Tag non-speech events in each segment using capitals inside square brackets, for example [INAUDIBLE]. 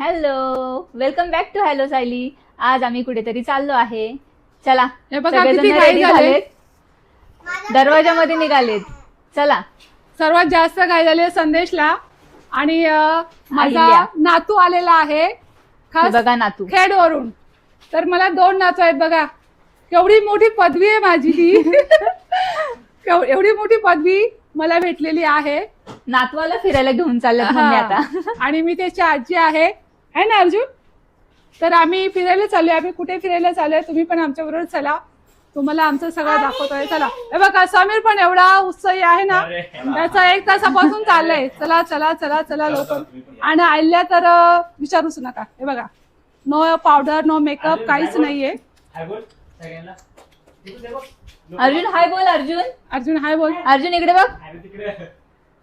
Hello welcome back to hello Sayali आज आम्ही कुठेतरी चाललो आहे. चला हे सगळेजण. झालेत. दरवाजामध्ये निघालेत. चला. सर्वात जास्त काय झाले संदेशला. आणि अं, माझा. नातू आलेला आहे. हे खास बघा नातू. खेडवरून. तर मला दोन नातू आहेत बघा. केवढी मोठी पदवी आहे माझी [LAUGHS] केव- एवढी मोठी पदवी मला भेटलेली आहे. नातवाला फिरायला घेऊन हा. आता. आणि मी त्याची आजी आहे. है ना अर्जुन? तर आम्ही फिरायला चाललोय आम्ही कुठे फिरायला चाललोय तुम्ही पण आमच्या बरोबर चला. तुम्हाला आमचं सगळं दाखवतोय. चला. हे बघा समीर पण एवढा उत्साही आहे ना. त्याचा एक तासापासून चाललंय. चला चला चला चला लवकर. आणि आयल्या तर विचारूच नका. हे बघा. नो पावडर नो मेकअप काहीच नाहीये. अर्जुन हाय बोल अर्जुन. अर्जुन हाय बोल. अर्जुन इकडे बघ.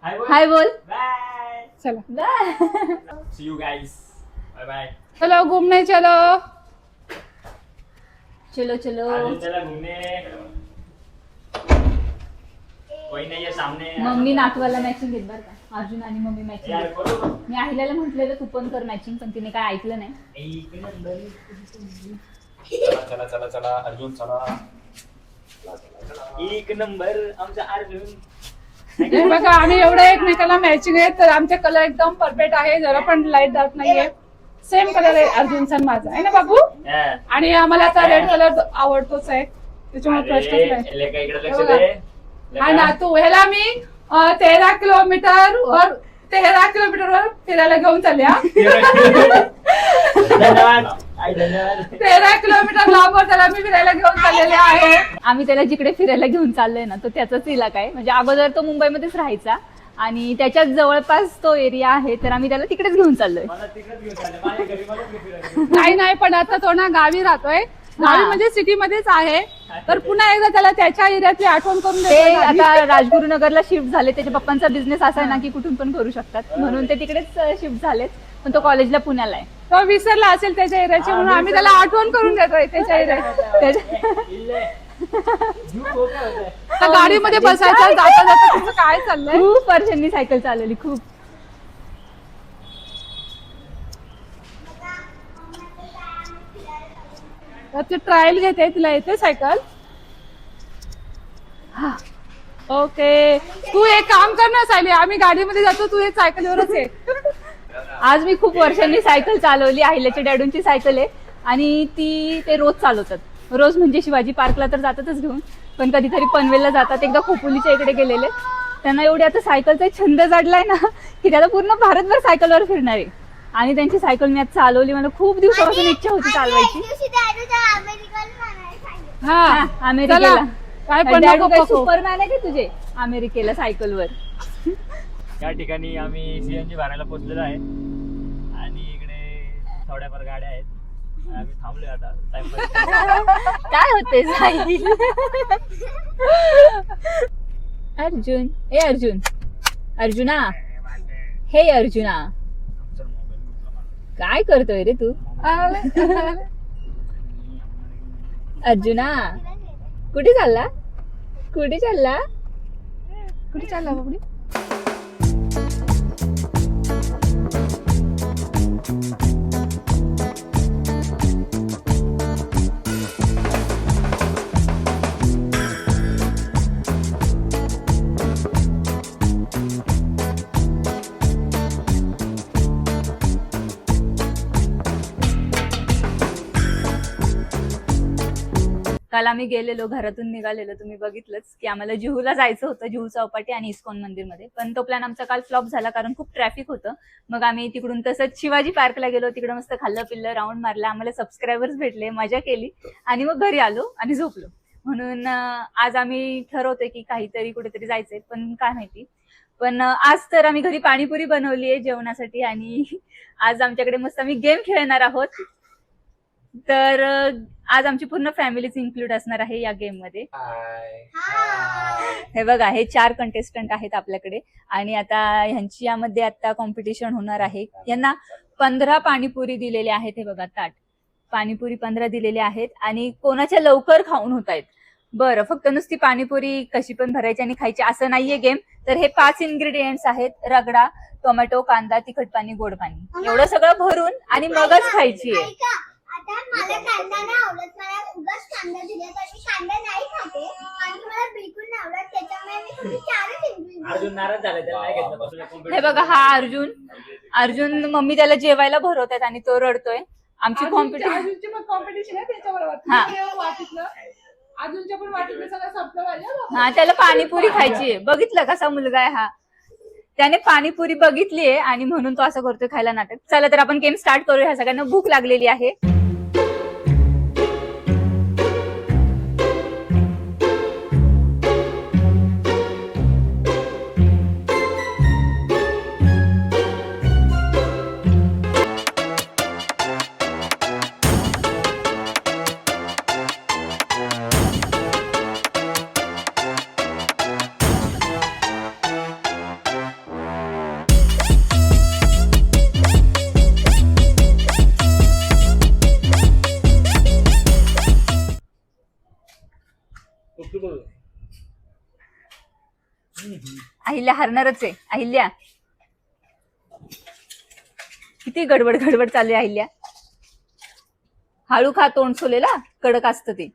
हाय बोल चला. बाय. चलो घूमने चलो। चलो चलो। चला घूमने. कोई नहीं सामने. मम्मी नातवाला मॅचिंग घेत बरं का? अर्जुन आणि मम्मी मॅचिंग मी अहिल्याला म्हटलेलं तू पण कर मॅचिंग पण तिने काय ऐकलं नाही. एक नंबर चला चला चला चला. अर्जुन चला. एक नंबर आमचा अर्जुन. हे बघा आम्ही एवढं एकमेकाला मॅचिंग आहे तर आमचे कलर एकदम परफेक्ट आहे. जरा पण लाइट डार्क नाहीये. सेम कलर आहे अर्जुनचा आणि माझा. आहे ना बाबू. आणि आम्हाला आता रेड कलर आवडतोच आहे. त्याच्यामुळे प्रश्नच अरे, नाही हे बघा. दे. हा लेका. ना तू ह्याला मी अं, तेरा किलोमीटर वर तेरा किलोमीटर वर फिरायला घेऊन चालले हा. धन्यवाद. आई धन्यवाद. तेरा किलोमीटर लांबवर त्याला मी फिरायला घेऊन चाललेले आहे. आम्ही त्याला जिकडे फिरायला घेऊन चाललोय ना तो त्याचाच इलाका आहे. म्हणजे अगोदर तो मुंबईमध्येच राहायचा. आणि त्याच्याच जवळपास तो एरिया आहे तर आम्ही त्याला तिकडेच घेऊन चाललोय. मला तिकडेच घेऊन चालले. माझ्या घरी मला नाही. नाही पण आता तो ना गावी राहतोय. गावी. म्हणजे सिटी मध्येच आहे. तर पुन्हा एकदा त्याला त्याच्या एरियातली आठवण करून ते देतोय गावी. आता राजगुरुनगरला शिफ्ट झाले त्याच्या पप्पांचा बिझनेस असा आहे ना की कुठून पण करू शकतात. म्हणून ते तिकडेच शिफ्ट झालेत. पण तो कॉलेजला पुण्याला आहे. तो विसरला असेल त्याच्या एरियाची म्हणून आम्ही त्याला आठवण करून देतोय त्याच्या [LAUGHS] एरियात त्याच्या- त्या गाडीमध्ये बसायचं जाता जाता तुझं काय चाललंय? खूप वर्षांनी सायकल चालवली खूप. ट्रायल घेते तिला येते सायकल ओके तू एक काम कर ना सायली. आम्ही गाडीमध्ये जातो तू एक सायकलवरच आहे आज मी खूप वर्षांनी सायकल चालवली अहिल्याच्या डॅडूंची सायकल आहे आणि ती ते रोज चालवतात. रोज म्हणजे शिवाजी पार्कला तर जातातच घेऊन पण कधीतरी पनवेलला जातात. एकदा खोपोलीच्या इकडे गेलेले. त्यांना एवढी आता सायकलचा छंद जडलाय ना की त्याला पूर्ण भारतभर सायकलवर फिरणार. आहे आणि त्यांची सायकल मी आज चालवली. मला खूप दिवसापासून इच्छा होती चालवायची. हा अमेरिकेला. काय पण. सुपरमॅन आहे का तुझे? अमेरिकेला सायकलवर. या ठिकाणी आम्ही सीएनजी भरायला पोहोचलेलो आहे. आणि इकडे थोड्याफार गाड्या आहेत. आम्ही थांबलोय आता. [LAUGHS] काय होते साई अर्जुन ए अर्जुन. अर्जुना. हे अर्जुना. काय करतोय रे तू? अर्जुना कुठे चालला? कुठे चालला? कुठे चालला बाबडी काल आम्ही गेलेलो घरातून निघालेलो. तुम्ही बघितलंच की आम्हाला जुहूला जायचं होतं जुहू चौपाटी आणि इस्कॉन मंदिरमध्ये. पण तो प्लॅन आमचा काल फ्लॉप झाला कारण खूप ट्रॅफिक होतं. मग आम्ही तिकडून तसंच शिवाजी पार्कला गेलो तिकडे मस्त खाल्लं पिल्लं राऊंड मारला. आम्हाला सबस्क्रायबर्स भेटले मजा केली. आणि मग घरी आलो आणि झोपलो. म्हणून आज आम्ही ठरवतोय की काहीतरी कुठेतरी जायचंय पण काय माहिती. पण आज तर आम्ही घरी पाणीपुरी बनवली आहे जेवणासाठी आणि [LAUGHS] आज आमच्याकडे मस्त आम्ही गेम खेळणार आहोत. तर आज आमची पूर्ण फॅमिलीच इन्क्लूड असणार आहे या गेममध्ये हे बघा हे चार कंटेस्टंट आहेत आपल्याकडे. आणि आता ह्यांची यामध्ये आता कॉम्पिटिशन होणार आहे. यांना पंधरा पाणीपुरी दिलेले आहेत हे बघा ताट. पाणीपुरी पंधरा दिलेले आहेत आणि कोणाच्या लवकर खाऊन होत आहेत? बरं फक्त नुसती पाणीपुरी कशी पण भरायची आणि खायची असं नाहीये गेम. तर हे पाच इन्ग्रेडियंट्स आहेत. रगडा टोमॅटो कांदा तिखट पाणी गोड पाणी. एवढं सगळं भरून आणि मगच खायची आहे आता मला कांदा नाही आवडत मला उगाच कांदा दिला तर मी कांदा नाही खाते. आणि मला बिलकुल नाही आवडत. त्याच्यामुळे मी फक्त चारच ingredient अर्जुन नाराज झाला त्याला नाही घेतलं बसून. competition. हे बघा हा अर्जुन. अर्जुन मम्मी त्याला जेवायला भरवतात आणि तो रडतोय. आमची कॉम्पिटिशन अजूनची कॉम्पिटिशन आहे हा. तुझ्या वाटीतलं अजूनच्या पण वाटीतलं सगळं संपलं पाहिजे बघ. हा त्याला पाणीपुरी खायची आहे. बघितलं कसा मुलगा आहे हा. त्याने पाणीपुरी बघितलीये आणि म्हणून तो असं करतोय खायला नाटक. चला तर आपण गेम स्टार्ट करूया. ह्या सगळ्यांना भूक लागलेली आहे. हरणारच आहे अहिल्या. किती गडबड गडबड चालू आहे अहिल्या. हळू खा तोंड सोलेला कडक असतं ते.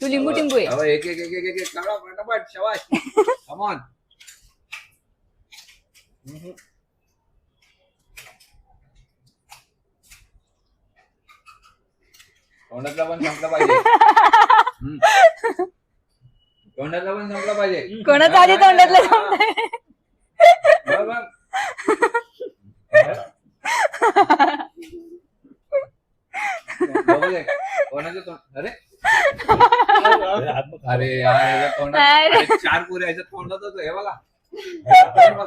तू लिंबू टिंबू आहे. अहो, एक एक एक एक एक एक काढा फटाफट शवाश कमॉन तोंडातला पण संपला पाहिजे. [LAUGHS] हम्म. तोंडातला पण संपला पाहिजे कोणाचं आधी तोंडातलं संपलंय? बघ, बघ. बघू दे. कोणाचं तोंड अरे अरे यार याच्या तोंडात अरे. अरे, चार पुऱ्या याच्या तोंडातच आहे, हे बघा हे बघ.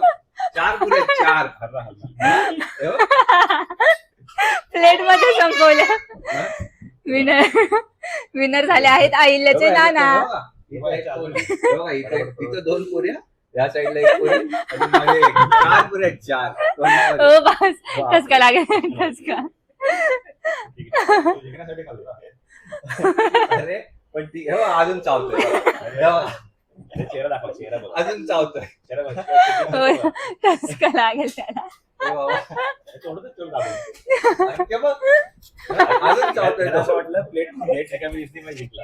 चार आहेत, चार हे बघ. प्लेटमध्ये संपवल्या हा? विनर विनर झाले आहेत अहिल्याचे हे बघा, नाना हे बघा. इथं एक पोरी. बघा, इथं एक- इथं दोन पुऱ्या या साईडला एक पुरी आणि एक. चार पुऱ्या आहेत, चार. तोंडामध्ये. हो बस. ठसका लागेल ठसका. अरे पण ती हे अजून चावतोय. हे बघा, चेहरा दाखव चेहरा बघ. अजून चावतोय. चेहरा बघ हो ठसका लागेल त्याला. हे बाबा. दाखव. बघ, अजून चावतोय त्याला असं वाटलं प्लेट प्लेट रिकामी दिसली म्हणजे जिंकला.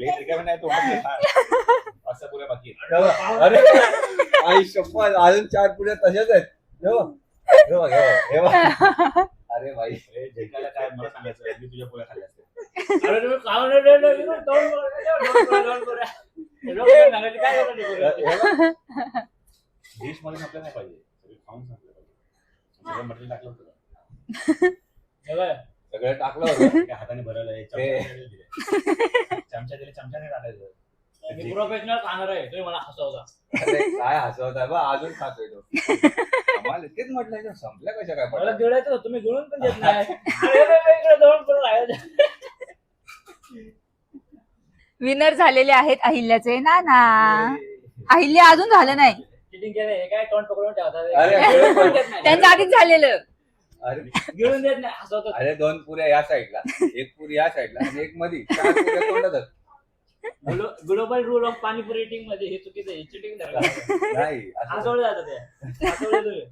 प्लेट रिकामी नाही तो असं [LAUGHS] पुऱ्या बाकी अरे आई शपथ अजून चार पुऱ्या तशाच आहेत अरे भाई। जेकाला काय मला सांगायचं मी तुझ्या पुऱ्या खाल्ल्या डिश मध्ये आपल्याला नाही पाहिजे खाऊन सांगितलं पाहिजे मटण टाकलं होतं सगळं टाकलं होतं. [LAUGHS] काय हाताने ते- चमचा दिले. चमचा दिले चमच्याने टाकायचं. मी प्रोफेशनल खाणार आहे तुम्ही मला हसवता. अरे काय हसवत आहे बा? अजून खातोय तो. आम्हाला तेच म्हटलं संपल्या कशा काय? मला पडल्या? गिळायचं होतं तुम्ही गिळून पण देत [LAUGHS] नाही. अरे, अरे, अरे, इकडे दोन पुरं राहायचं. विनर झालेले आहेत अहिल्याचे नाना. अहिल्या अजून झालं नाही. Cheating केलं हे काय तोंड पकडून ठेवतात? अरे, पण. त्यांचं आधीच झालेलं. अरे. गिळून देत नाही हसवतात अरे दोन पुऱ्या या साईडला एक पुरी या साईडला आणि एक मधी. चार पुऱ्या ग्लोबल रूल ऑफ पाणीपुरी टीममध्ये हे चुकीचं आहे चिटिंग नाही हसवलं जातं ते. हसवलं तुम्ही.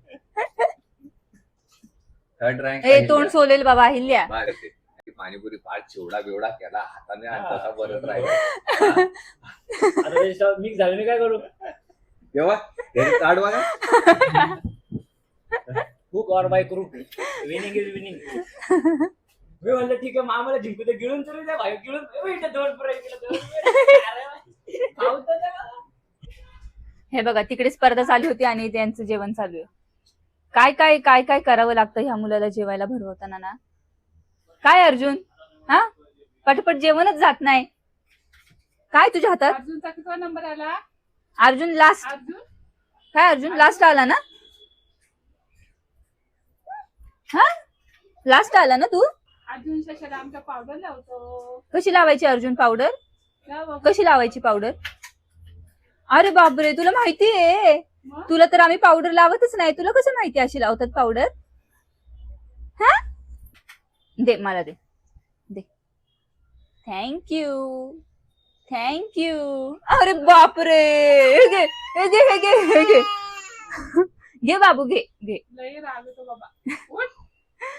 थर्ड रँक ए तोंड सोलेल बाबा अहिल्या पाणीपुरी फार चिवडा बिवडा केला हाताने आणि तसा परत राहिला. मिक्स झालं मी काय करू? तेव्हा बघा [LAUGHS] hook or by crook winning is winning मी म्हणलं ठीक आहे मग आम्हाला जिंकू दे गिळून तरी द्या भाई गिळून दोन पुरे दोन खाऊ तर द्या. हे बघा तिकडे स्पर्धा चालू होती आणि त्यांचं जेवण चालू आहे. काय काय काय काय करावं लागतं ह्या मुलाला जेवायला भरवताना ना? काय अर्जुन? हा? पटपट जेवणच जात नाही. काय तुझ्या हातात? अर्जुनचा नंबर आला? अर्जुन लास्ट अर्जुन? काय अर्जुन? लास्ट आला ना? हा? लास्ट आला ना तू? अर्जुन आमचा पावडर लावतो. कशी लावायची अर्जुन पावडर. कशी लावायची पावडर अरे बापरे तुला माहिती आहे? तुला तर आम्ही पावडर लावतच नाही. तुला कसं माहिती अशी लावतात पावडर हा? दे मला दे. दे. थँक्यू थँक्यू अरे बापरे. घे हे घे हे घे हे घे. [LAUGHS] घे बाबू घे घे. बाबा. [LAUGHS]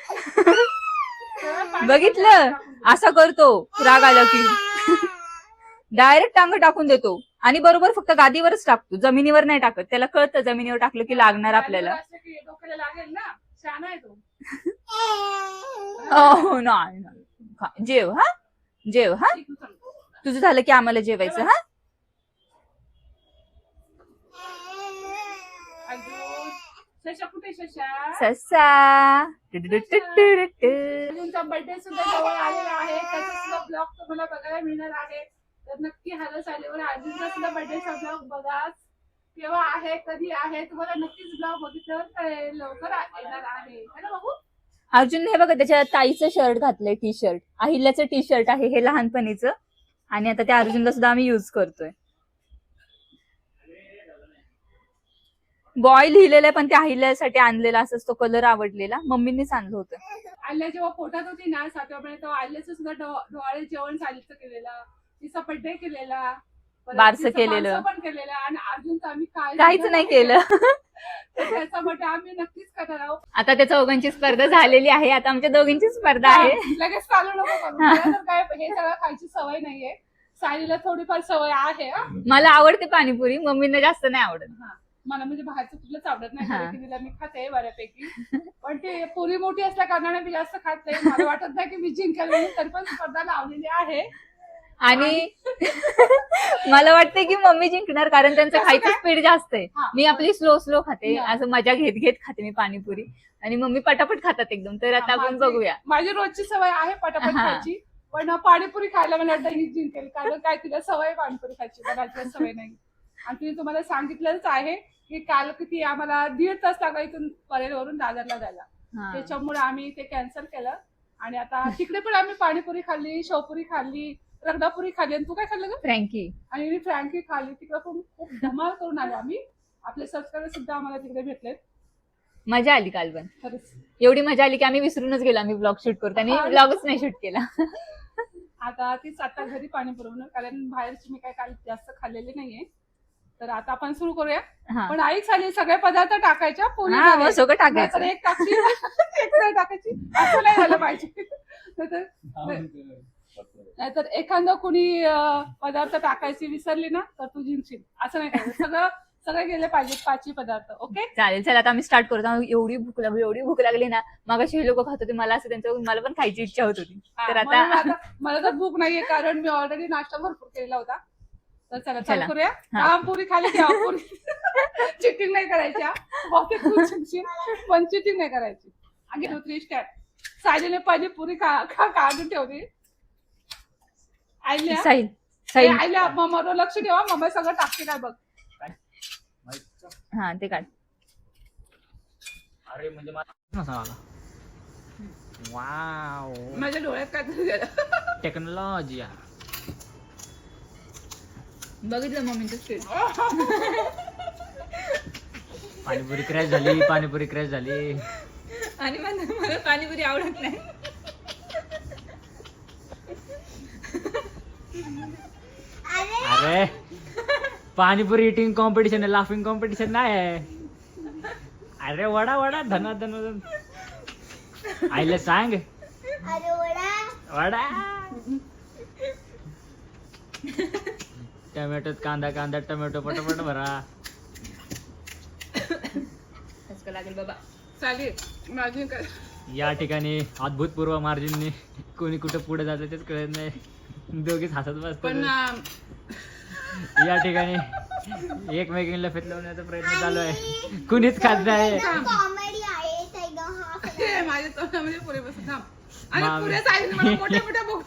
[LAUGHS] बघितलं? असा करतो. राग आला की. डायरेक्ट टांग टाकून देतो. आणि बरोबर फक्त गादीवरच टाकतो. जमिनीवर नाही टाकत. त्याला कळतं जमिनीवर टाकलं की लागणार आपल्याला. ना? [LAUGHS] हो. खा- जेव हा? जेव हा. तुझं झालं की आम्हाला जेवायचं हा अजून शशा कुठे शशा? ससा. अर्जुनचा बर्थडे सुद्धा जवळ आलेला आहे. त्याचा सुद्धा ब्लॉग तुम्हाला बघायला मिळणार आहे. तर नक्की हरस आल्यावर सुद्धा बर्थडेचा ब्लॉग बघा. केव्हा आहे कधी आहे तुम्हाला नक्कीच ब्लॉग बघितल्यावर लवकर येणार आहे. है ना बाबू? अर्जुन हे बघा त्याच्या ताईचं शर्ट घातलंय टी शर्ट अहिल्याचं टी शर्ट आहे हे लहानपणीचं. आणि आता त्या अर्जुनला सुद्धा आम्ही युज करतोय. बॉय लिहिलेलं आहे पण त्या अहिल्यासाठी आणलेला असंच तो कलर आवडलेला. मम्मींनीच आणलं होतं. आल्या जेव्हा पोटात होती ना सातव्या महिन्यात तेव्हा आल्याचं सुद्धा डो- डोहाळे जेवण सालीचं केलेलं तिचा बर्थडे केलेला बारसं केलेलं. पण केलेलं आणि अर्जुनचं आम्ही काय काहीच नाही केलं. तर त्याचा बर्थडे आम्ही नक्कीच करणार आहोत. आता त्या चौघांची स्पर्धा झालेली आहे आता आमच्या दोघींची स्पर्धा आहे. लगेच चालू नको काय हे सगळं खायची सवय नाहीये. सायलीला थोडीफार सवय आहे. मला आवडते पाणीपुरी मम्मींना जास्त नाही आवडत. हा. मला म्हणजे बाहेरचं कुठलंच आवडत नाही हा. तरी तिला मी खाते बऱ्यापैकी. पण ते पुरी मोठी असल्या कारणाने मी जास्त खात नाही. मला वाटत नाही की मी जिंकेल म्हणून तरी पण स्पर्धा लावलेली आहे. आणि [LAUGHS] मला वाटतं की मम्मी जिंकणार कारण त्यांचं कसं खायचं काय? स्पीड जास्त आहे. हा. मी आपली स्लो स्लो खाते. हा. असं मजा घेत घेत खाते मी पाणीपुरी. आणि मम्मी पटापट खातात एकदम. तर आता आपण माझी- बघूया. माझी रोजची सवय आहे पटापट हा. खायची. पण पाणीपुरी खायला मला वाटतं ही जिंकेल. कारण काय तिला सवय आहे पाणीपुरी खायची. मला सवय नाही. आणि तिने तुम्हाला सांगितलंच आहे की काल किती आम्हाला दीड तास लागा इथून परेलवरून दादरला जायला. त्याच्यामुळे आम्ही ते कॅन्सल केलं. आणि आता तिकडे पण आम्ही पाणीपुरी खाल्ली शेवपुरी खाल्ली रगडापुरी खाल्ली. आणि तू काय खाल्लं ग? फ्रँकी. आणि मी फ्रँकी खाल्ली. तिकडे पण खूप धमाल करून आलो आम्ही. आपले सबस्क्रायबर सुद्धा आम्हाला तिकडे भेटलेत. मजा आली काल पण. खरंच. एवढी मजा आली की आम्ही विसरूनच गेलो. आम्ही ब्लॉग शूट करतो आणि. ब्लॉगच नाही शूट केला. आता तीच आता घरी पाणी पुरवणं कारण बाहेरची मी काय काल जास्त खाल्लेली नाहीये. तर आता आपण सुरू करूया. हा. पण आई झाली सगळे पदार्थ टाकायच्या पोळीमध्ये. मग सगळं टाकायचं. एक टाकली एक नाही टाकायची. असं नाही झालं पाहिजे. नाहीतर नाहीतर एखादं कुणी पदार्थ टाकायची विसरली ना तर तू जिंकशील. असं नाही करायचं सगळं सगळे गेले पाहिजेत पाचही पदार्थ ओके? चालेल चल आता आम्ही स्टार्ट करतो एवढी भूक लागली एवढी भूक लागली ना मग हे लोक खात होते मला असं त्यांचं मला पण खायची इच्छा होत होती. तर आता मला तर भूक नाहीये कारण मी ऑलरेडी नाश्ता भरपूर केलेला होता. तर चला चला. चालू. करूया. हा. पुरी खाली घ्या पुरी. चिटिंग नाही करायची हा. बहुतेक तू पण चिटिंग नाही करायची. आगे टू थ्री स्टॅट सायलीने पहिली पुरी खा खा- काढून ठेवली. आईल्या? साहिल ए, साहिल आईल्या मम्मावर लक्ष ठेवा मम्मा सगळं टाकते काय बघ. हा ते काढ. अरे म्हणजे मला वाव. माझ्या डोळ्यात काय तरी गेलं. टेक्नॉलॉजी बघितलं मम्मीचं स्पीड पाणीपुरी क्रॅश झाली पाणीपुरी क्रॅश झाली. आणि मला मला पाणीपुरी आवडत नाही. अरे पाणीपुरी इटिंग कॉम्पिटिशन आहे लाफिंग कॉम्पिटिशन नाही आहे. अरे वडा वडा धना धन. आईला सांग. अरे वडा. वडा. टमॅटोत कांदा कांदा टमॅटो पटापट भरा. हसकं लागेल बाबा. चालेल. माझी काय? या ठिकाणी अद्भुतपूर्व मार्जिनने कोणी कुठं पुढे जातं तेच कळत नाही. दोघीच हसत पण बसतात अं, या ठिकाणी एकमेकींना फेत लावण्याचा प्रयत्न चालू आहे. कुणीच खात नाही. कॉमेडी आहे ते ग हा हे माझ्या तोंडामध्ये पुरे बसून थांब. आणि मामी. पुरे चालेल मला मोठ्या मोठ्या बघ.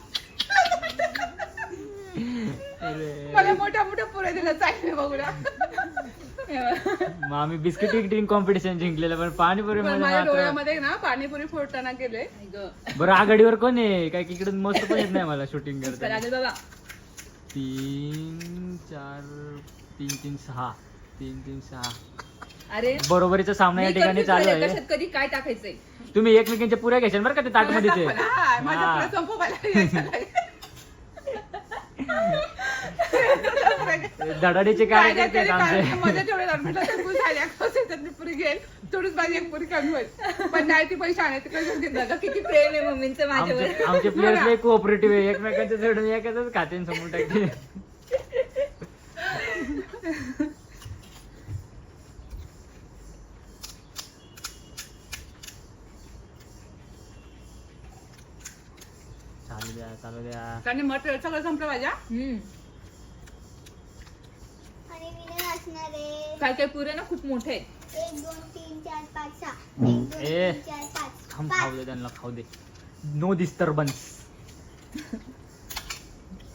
[LAUGHS] मला मोठ्या मोठ्या पुरे दिल्या चालेल बघूया. मग आम्ही बिस्किट इटिंग कॉम्पिटिशन जिंकलेलं पण पाणीपुरी पण मध्ये माझ्या मात्र डोळ्यामध्ये ना पाणीपुरी फोडताना गेले. बरं आघाडीवर कोण आहे? काय की इकडून मस्त पण येत नाही मला शूटिंग करता तीन चार तीन तीन सहा. तीन तीन सहा. अरे बरोबरीचा सामना या मी ठिकाणी confuse चालू झाले, आहे. कशात कधी काय टाकायचंय? तुम्ही एकमेकींच्या पुऱ्या घेशाल बरं का ते ताटमध्ये ते? हा, माझ्या. पुऱ्या संपवायला यायचं नाही. धडाडीचे कार्यकर्ते आहेत आमचे. मध्ये तेवढे म्हटलं तर पुरी झाली त्यातली पुरी घेईल. तेवढीच माझी एक पुरी कमी होईल. पण नाही ती पैसे आणायची बघा किती प्रेम आहे मम्मींचं माझ्यावर. आमचे आमचे प्लेयर्स लय कोऑपरेटिव्ह आहे. एकमेकांच्या सोडून एकाच खाते समोर टाकते. चालू द्या चालू द्या. त्यांनी मटेरियल सगळं संपलं पाहिजे हा. हम्म. आणि विनर असणार आहे काय काय पुरे ना? खूप मोठे आहेत. एक दोन तीन चार पाच सहा. एक दोन ए. तीन चार पाच. थांब पाच. खाऊ दे त्यांना खाऊ दे. नो डिस्टर्बन्स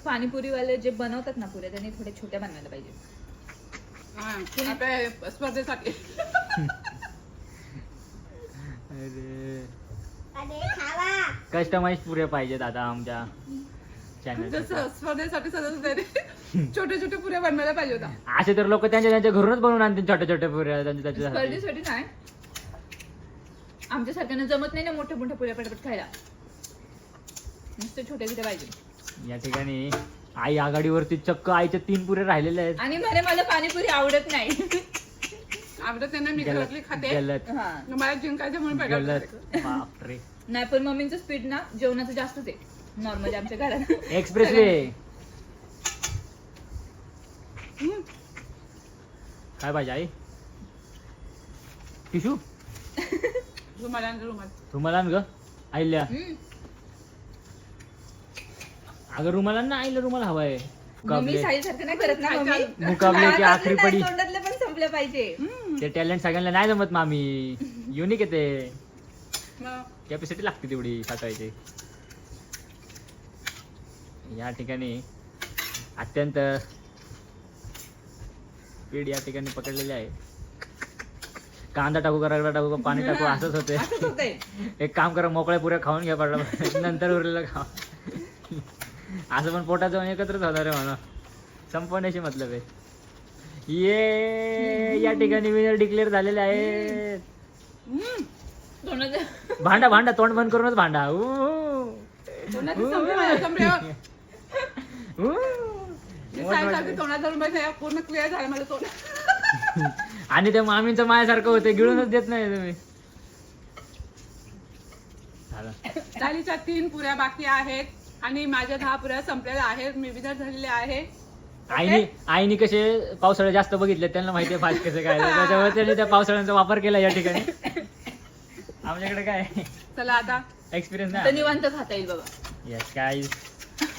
पाणीपुरीवाले जे बनवतात ना पुरे त्यांनी थोडे छोट्या बनवायला पाहिजे. हा, स्पर्धेसाठी. [LAUGHS] अरे. अरे खावा. कस्टमाइज पुरे पाहिजेत आता आमच्या. जसं स्पर्धेसाठी [LAUGHS] छोटे छोटे पुऱ्या बनवायला पाहिजे होता. असे तर लोक त्यांच्या त्यांच्या घरूनच बनवून आणतील छोट्या छोट्या पुऱ्या त्यांच्या त्याच्यासाठी स्पर्धेसाठी नाही. आमच्या सारख्यांना जमत नाही ना मोठ्या मोठ्या पुऱ्या पटापट खायला. नुसते छोटे छोटे पाहिजे. या ठिकाणी आई आघाडीवरती चक्क आईच्या तीन पुरे राहिलेले आहेत. आणि म्हणे मला पाणीपुरी आवडत नाही. आवडत त्यांना मी घरातली खाते. गलत. हा. मला जिंकायचं म्हणून गलत. बापरे. नाही पण मम्मींचं स्पीड ना जेवणाचं जास्तच आहे. नॉर्मली आमच्या घरात. एक्सप्रेस वे काय पाहिजे आई? टिशू? रुमाला रुमाल. रुमाला ग आईल्या. अगं रुमाला ना आईला रुमाल हवाय. मम्मी मुकाबले. साई सारखं नाही करत ना मम्मी? मुकाबले की आखरी पडी. तोंडातले पण संपलं पाहिजे. ते टॅलेंट सगळ्यांना नाही जमत मामी. [LAUGHS] युनिक आहे ते. मग? कॅपॅसिटी लागते तेवढी साठवायची. या ठिकाणी अत्यंत स्पीड या ठिकाणी पकडलेली आहे. कांदा टाकू का रगडा टाकू का पाणी टाकू असंच होते [LAUGHS] एक काम करा मोकळ्या पुऱ्या खाऊन घ्या पडला. [LAUGHS] नंतर उरलेलं खा [LAUGHS] असं पण पोटात जाऊन एकत्रच होणार आहे म्हणा. संपवण्याशी मतलब आहे. ये या ठिकाणी विनर डिक्लेअर झालेले आहेत. भांडा भांडा तोंड बंद करूनच भांडा. पूर्ण क्लिअर झालं माझं तोंड. [LAUGHS] आणि त्या मामींचं मायासारखं होते गिळूनच देत नाही तुम्ही. झालं. दालीच्या तीन पुऱ्या बाकी आहेत आणि माझ्या दहा पुऱ्या संपलेल्या आहेत मी विधार झालेले आहे. आईनी आईनी कसे पावसाळे जास्त बघितले त्यांना माहिती आहे फास्ट कसं काय त्याच्यामुळे त्यांनी त्या पावसाळ्यांचा वापर केला या ठिकाणी. [LAUGHS] आमच्याकडे काय? चला आता. एक्सपिरियन्स नाही निवांत खाता येईल बाबा येस काय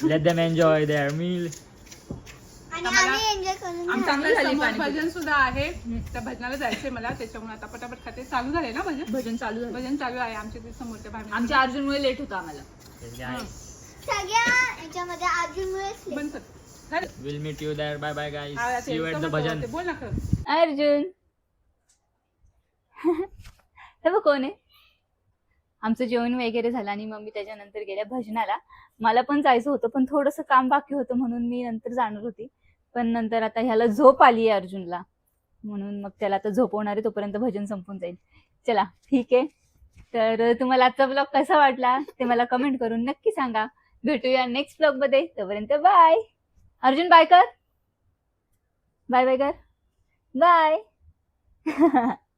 let them enjoy their meal आणि आम्हाला- आम्ही एन्जॉय करून आमच्या चांगलं झाली समोर. भजन सुद्धा आहे. त्या भजनाला जायचंय मला. त्याच्यामुळे आता पटापट खाते. चालू झाले ना भजन? भजन चालू झालं भजन चालू आहे आमच्या ते समोरच्या भागात. आमच्या अर्जुनमुळे लेट होतं आम्हाला. सगळ्या याच्यामध्ये अर्जुनमुळेच late. बंद कर. झालं? Will meet you there bye bye guys a, see ते यू एट द समोर भजन ते बोल ना खरं. अर्जुन. हे बघ कोण आहे? आमचं जेवण वगैरे झालं आणि मम्मी त्याच्यानंतर गेल्या भजनाला. मला पण जायचं होतं पण थोडंसं काम बाकी होतं म्हणून मी नंतर जाणार होती. पण नंतर आता ह्याला झोप आली आहे अर्जुनला. म्हणून मग त्याला आता झोपवणार आहे तोपर्यंत भजन संपून जाईल. चला ठीक आहे. तर तुम्हाला आजचा ब्लॉग कसा वाटला ते मला कमेंट करून नक्की सांगा. भेटूया नेक्स्ट ब्लॉगमध्ये. तोपर्यंत बाय अर्जुन बाय कर. बाय बाय कर. बाय [LAUGHS]